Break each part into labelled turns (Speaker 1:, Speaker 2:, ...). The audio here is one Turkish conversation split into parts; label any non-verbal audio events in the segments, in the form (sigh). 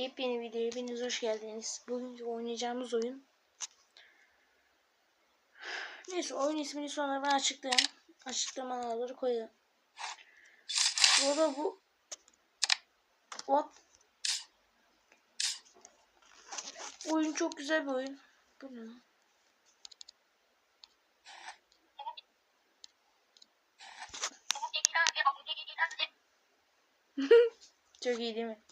Speaker 1: Yepyeni videoya hepiniz hoş geldiniz. Bugünkü oynayacağımız oyun. Neyse oyun ismini sonra ben açıklayayım. Açıklamaları koyarım. Bu arada bu What? Oyun çok güzel bir oyun. Bu ne? (laughs) Çok iyi değil mi?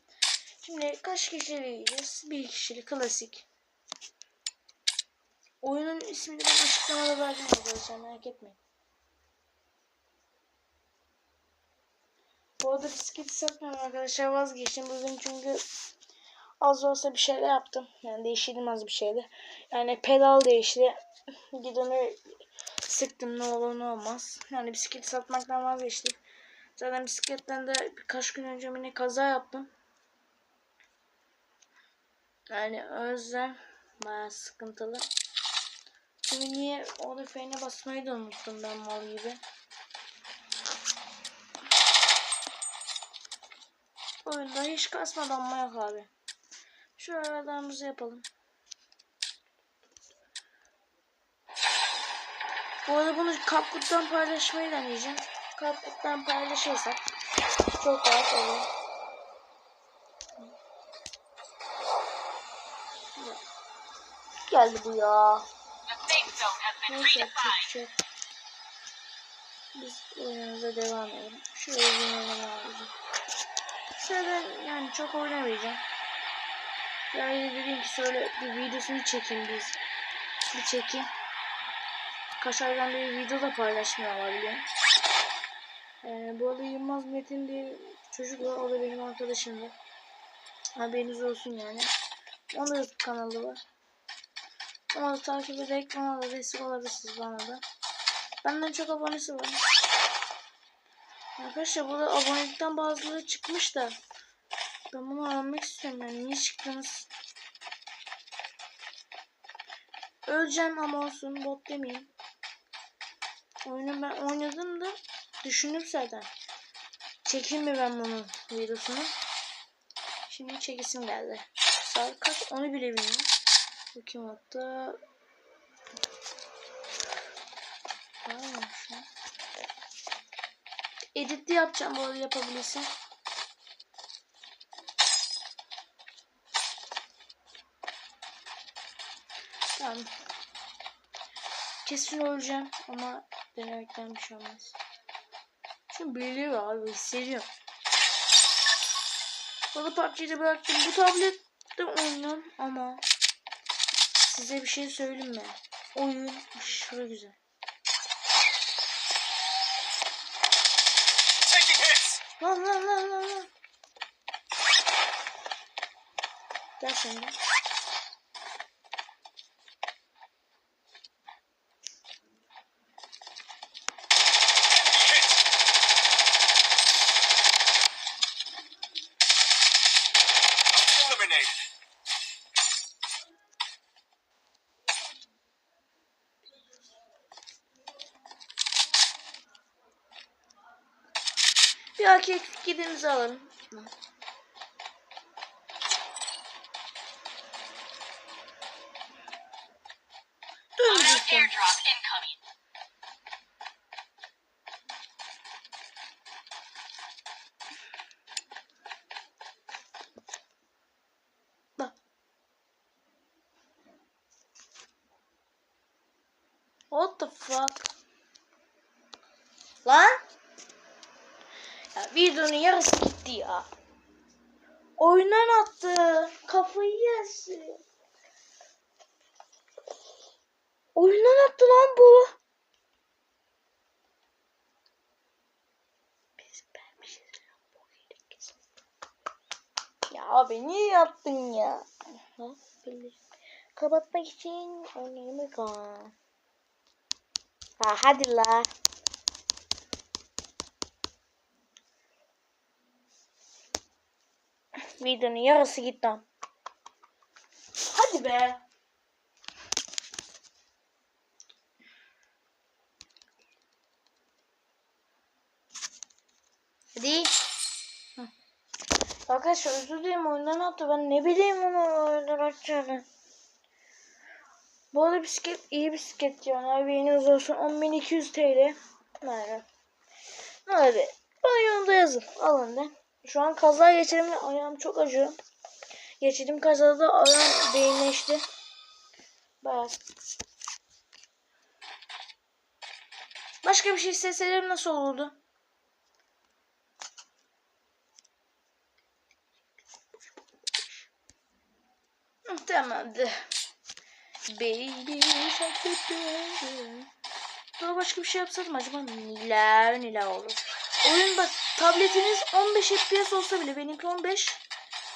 Speaker 1: Şimdi kaç kişiyle yiyeceğiz? Bir kişilik klasik. Oyunun ismini ben açıklamada verdim arkadaşlar merak etmeyin. Bu arada bisikleti satmıyorum arkadaşlar vazgeçtim bugün çünkü az olsa bir şeyler yaptım. Yani değiştirdim az bir şeyler. Yani pedal değişti. Gidonu sıktım ne olur ne olmaz. Yani bisikleti satmaktan vazgeçtim. Zaten bisikletten de birkaç gün önce yine kaza yaptım. Yani yüzden bayağı sıkıntılı. Çünkü niye orada frene basmayı da unuttum ben mal gibi. Oyunda hiç kasmadan mı yok abi. Şu aralarımızı yapalım. Bu arada bunu kapkuttan paylaşmayı deneyeceğim. Kapkuttan paylaşırsak çok rahat olur. Geldi bu ya. Neyse bir şey. Biz oyunumuza devam edelim. Şuraya bir lazım. Sıradan yani çok oynamayacağım. Yani dedim ki şöyle bir videosunu çekeyim biz. Bir çekeyim. Kaç aydan beri video da paylaşmıyorlar biliyorum. Ee, bu arada Yılmaz Metin diye bir çocuk var. O da benim arkadaşımdı. Haberiniz olsun yani. Onun da kanalı var. Onu takip ederek ona da destek olabilirsiniz bana da. Benden çok abonesi var. Arkadaşlar burada abonelikten bazıları çıkmış da. Ben bunu öğrenmek istiyorum yani niye çıktınız? Öleceğim ama olsun bot demeyeyim. Oyunu ben oynadım da düşündüm zaten. Çekeyim mi ben bunun videosunu? Şimdi çekisim geldi. Saat kaç onu bile bilmiyorum. Bakayım hatta. Var mı şu an? Editli yapacağım bu arada yapabilirsin. Tamam. Kesin öleceğim ama denemekten bir şey olmaz. Çünkü biliyor abi hissediyorum. Bunu PUBG'de bıraktım. Bu tablette oynuyorum ama size bir şey söyleyeyim mi? Oyun aşırı güzel. Lan lan lan lan lan. Gel sen de. Erkek gidimizi alalım. Dur bir dakika.
Speaker 2: Airdrop incoming.
Speaker 1: Bak. What the fuck? Lan? Ya videonun yarısı gitti ya. Oyundan attı. Kafayı yersin. Oyundan attı lan bu. Biz vermişiz. Ya abi niye yaptın ya? Kapatmak için oynayalım kan. Ha hadi la. Videonun yarısı gitti. lan. Hadi be. Hadi. Hı. Arkadaşlar özür dilerim oyundan attı. Ben ne bileyim onu oyundan atacağını. Bu arada bisiklet iyi bisiklet yani. Yeni olsun 10.200 TL. Yani. Hadi. Bana yolda yazın. Alın da. Şu an kaza geçirdim. Ayağım çok acıyor. Geçirdim kazada ayağım değinleşti. Bayağı. Başka bir şey isteseydim nasıl olurdu? Tamamdır. Baby. Daha başka bir şey yapsaydım acaba neler neler olur. Oyun bak tabletiniz 15 FPS olsa bile benimki 15.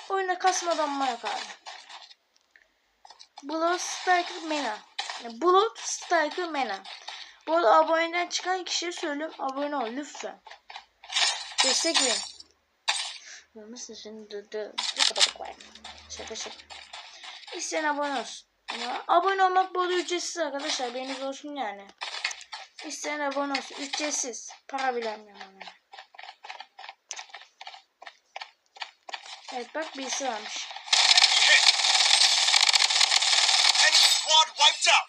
Speaker 1: Oyuna kasmadan bana kaldı. Blood Striker Mena. Blood Striker Mena. Bu arada aboneden çıkan kişiye söylüyorum abone ol lütfen. Destek verin. Nasıl şimdi? Şaka şaka. İsteyen abone olsun. Ama abone olmak bu arada ücretsiz arkadaşlar. Beğeniniz olsun yani. İsteyen abone olsun. Ücretsiz. Para bilemiyorum ama. Evet bak birisi varmış.
Speaker 2: Enemy squad wiped out.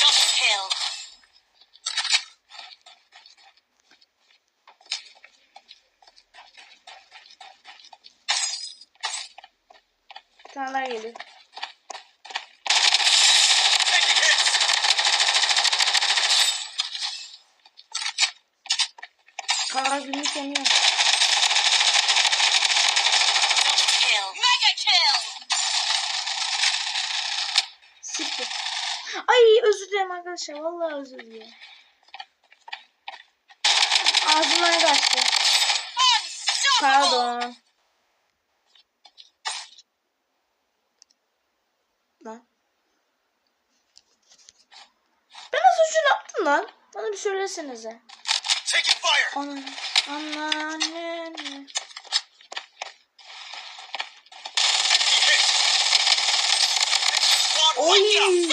Speaker 2: Double kill.
Speaker 1: Bir tane daha geliyor.
Speaker 2: Taking hits.
Speaker 1: Kara günlük yanıyor. Siktir. Ay özür dilerim arkadaşlar. Vallahi özür dilerim. Ağzımdan kaçtı. Pardon. Lan. Ben nasıl şunu yaptım lan? Bana bir söylesenize.
Speaker 2: Fire.
Speaker 1: Anneanne.
Speaker 2: Squad
Speaker 1: Oy.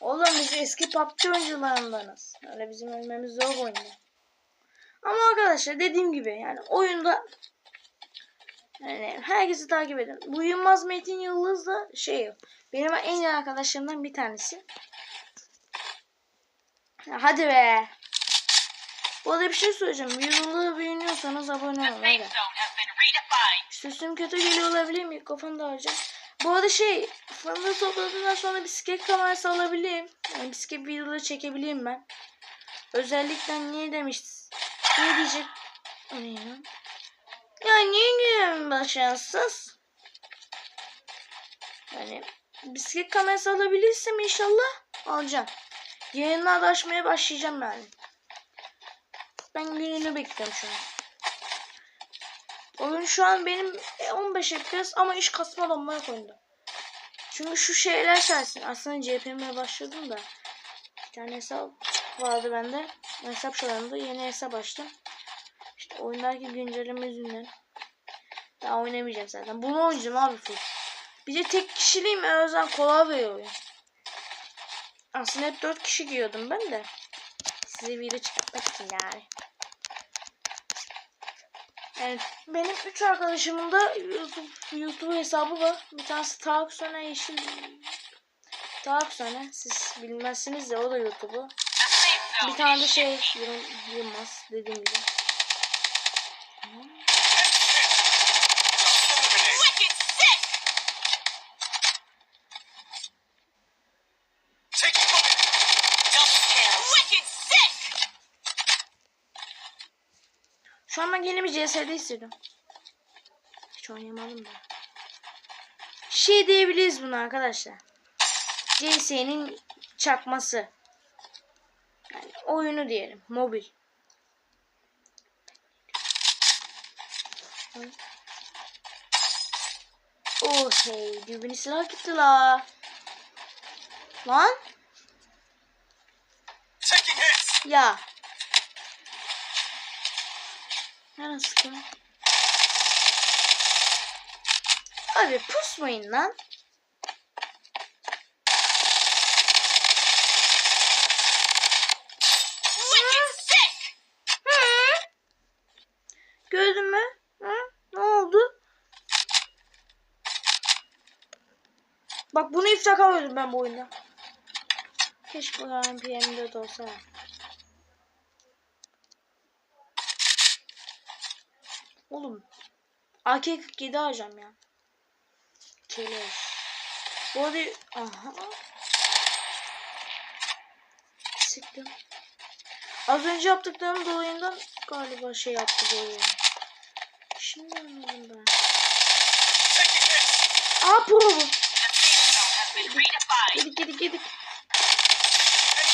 Speaker 1: Oğlum biz eski PUBG oyuncularındanız. Öyle bizim ölmemiz zor oyunda. Ama arkadaşlar dediğim gibi yani oyunda yani herkesi takip edin. Bu Yılmaz Metin Yıldız da şey benim en iyi arkadaşlarımdan bir tanesi. Hadi be. Bu arada bir şey söyleyeceğim. Videoları beğeniyorsanız abone olun. Hadi. Sesim kötü geliyor olabilir mi? Mikrofonu da alacağım. Bu arada şey, fındığı topladığımdan sonra bisiklet kamerası alabileyim. Yani bisiklet videoları çekebileyim ben. Özellikle niye demiştiniz? Ne diyecek? Ya? Ya niye gülüyorum başarısız? Yani bisiklet kamerası alabilirsem inşallah alacağım. Yayınlarda açmaya başlayacağım yani. Ben gününü bekliyorum şu an. Oyun şu an benim e, 15 FPS ama iş kasmadan bana koydu. Çünkü şu şeyler sayesinde aslında CPM'e başladım da bir tane hesap vardı bende. Hesap çalındı. Yeni hesap açtım. İşte oyundaki güncelleme yüzünden daha oynamayacağım zaten. Bunu oynayacağım abi full. Bir de tek kişiliğim en azından kolay bir oyun. Aslında hep 4 kişi giyiyordum ben de. Size video çıkartmak için yani. Evet, benim üç arkadaşımın da YouTube, YouTube hesabı var. Bir tanesi Tarık Söner Yeşil. Tarık Söner. Siz bilmezsiniz de o da YouTube'u. Bir tane de şey Yılmaz dediğim gibi. Şu an ben yeni bir CS'de hissediyorum. Hiç oynayamadım da. Şey diyebiliriz buna arkadaşlar. CS'nin çakması. Yani oyunu diyelim. Mobil. Oh hey. Dürbünü silah gitti la. Lan. Ya. Sıkıyor? Abi pusmayın lan. Hı? mi? Hı? Ne oldu? Bak bunu defa gördüm ben bu oyunda. Keşke bu PM4 olsa. Oğlum. AK-47 alacağım ya. Keleş. Bu arada... Aha. Sıktım. Az önce yaptıklarım dolayından galiba şey yaptı bu oyun. Şimdi anladım ben. Aa pro bu.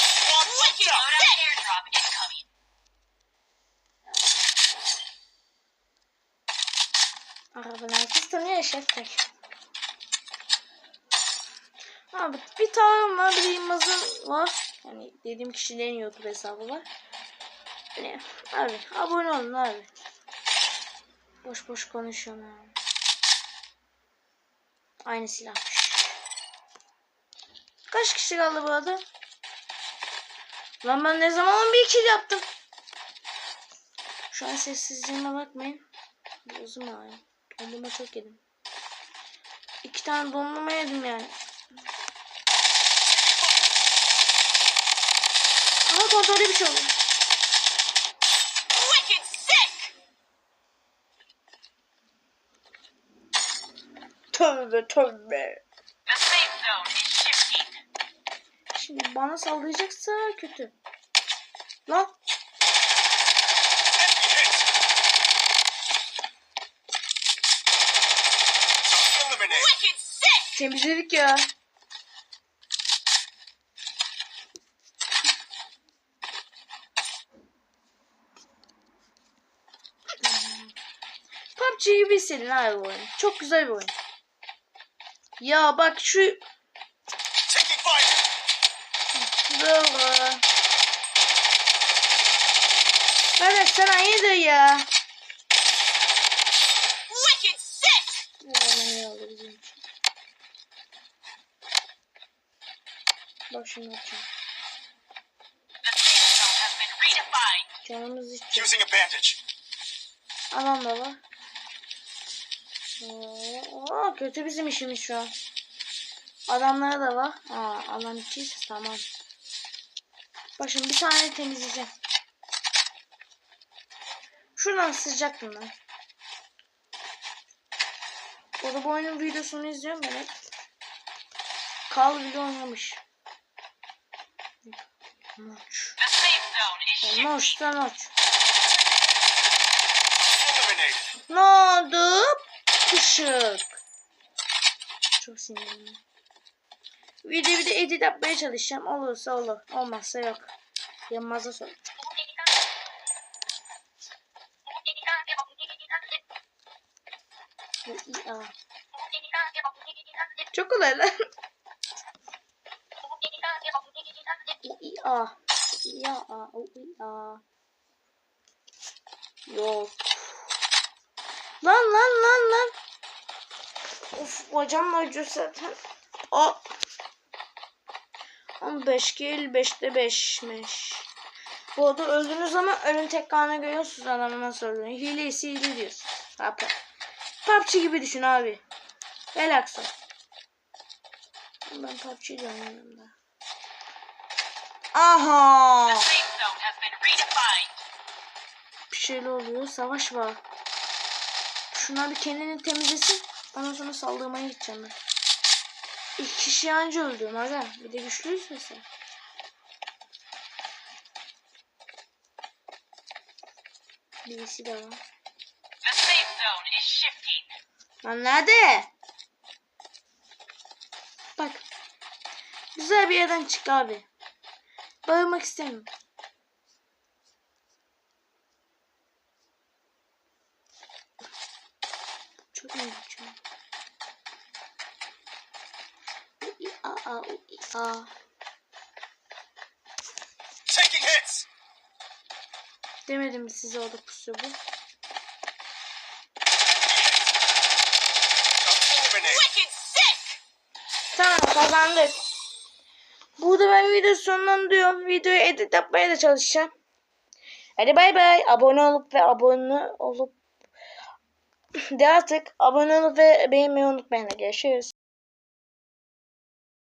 Speaker 2: The safe zone
Speaker 1: Tanıyor şef tek. Abi bir tane var bir de Yılmaz'ın var. Yani dediğim kişilerin YouTube hesabı var. Yani abi abone olun abi. Boş boş konuşuyorum. Aynı silahmış. Kaç kişi kaldı bu arada? Lan ben ne zaman bir kill yaptım. Şu an sessizliğime bakmayın. Gözüm ağrıyor. Dondurma çok yedim. İki tane dondurma yedim yani. Ama kontrollü bir şey oldu. Tövbe tövbe. Şimdi bana saldıracaksa kötü. Lan temizledik ya. PUBG gibi hissedin abi bu oyun. Çok güzel bir oyun. Ya bak şu. Bravo. Kardeş sana iyidir ya.
Speaker 2: Wicked sick.
Speaker 1: Bana ne oldu bizim için?
Speaker 2: Been redefined.
Speaker 1: Canımız içecek.
Speaker 2: Using a bandage.
Speaker 1: Adam da var. Oo, kötü bizim işimiz şu an. Adamlara da var. Aa, alan içiyse tamam. Başım bir tane temizleyeceğim. Şuradan sızacaktım ben. Bu arada bu oyunun videosunu izliyorum ben hep. Kal bile oynamış. Noç.
Speaker 2: Shifting.
Speaker 1: Noç. Ne oldu? Pışık. Çok sinirliyim. Videoyu bir de edit yapmaya çalışacağım. Olursa olur. Olmazsa yok. Yanmazsa sor. Bu iyi, aa. Çok kolay lan. İyi, aa. Bu iyi, aa. Yok. Lan lan lan lan. Of bacağım acıyor zaten. O. 15 kill 5'te 5'miş. Bu arada öldüğünüz zaman ölüm tekrarını görüyorsunuz adamı nasıl öldüğünü. Hilesi hile diyorsun. Abi. PUBG gibi düşün abi. Relax ol. Ben PUBG diyorum yanımda. Aha.
Speaker 2: The safe zone has been redefined.
Speaker 1: bir şeyler oluyor. Savaş var. Şunlar bir kendini temizlesin. Ondan sonra saldırmaya gideceğim ben. İki kişi anca öldüm aga. Bir de güçlüyüz mesela. Birisi de var.
Speaker 2: The safe zone is shifting.
Speaker 1: Lan nerede? Bak. Güzel bir yerden çık abi. Bağırmak istemiyorum. Çok iyi geçiyor. Aa, ui, aa.
Speaker 2: Taking hits.
Speaker 1: Demedim size orada pusuyor bu? Tamam kazandık. Burada ben video sonlandırıyorum. Videoyu edit yapmaya da çalışacağım. Hadi bay bay. Abone olup ve abone olup (laughs) de artık abone olup ve beğenmeyi unutmayın. Görüşürüz.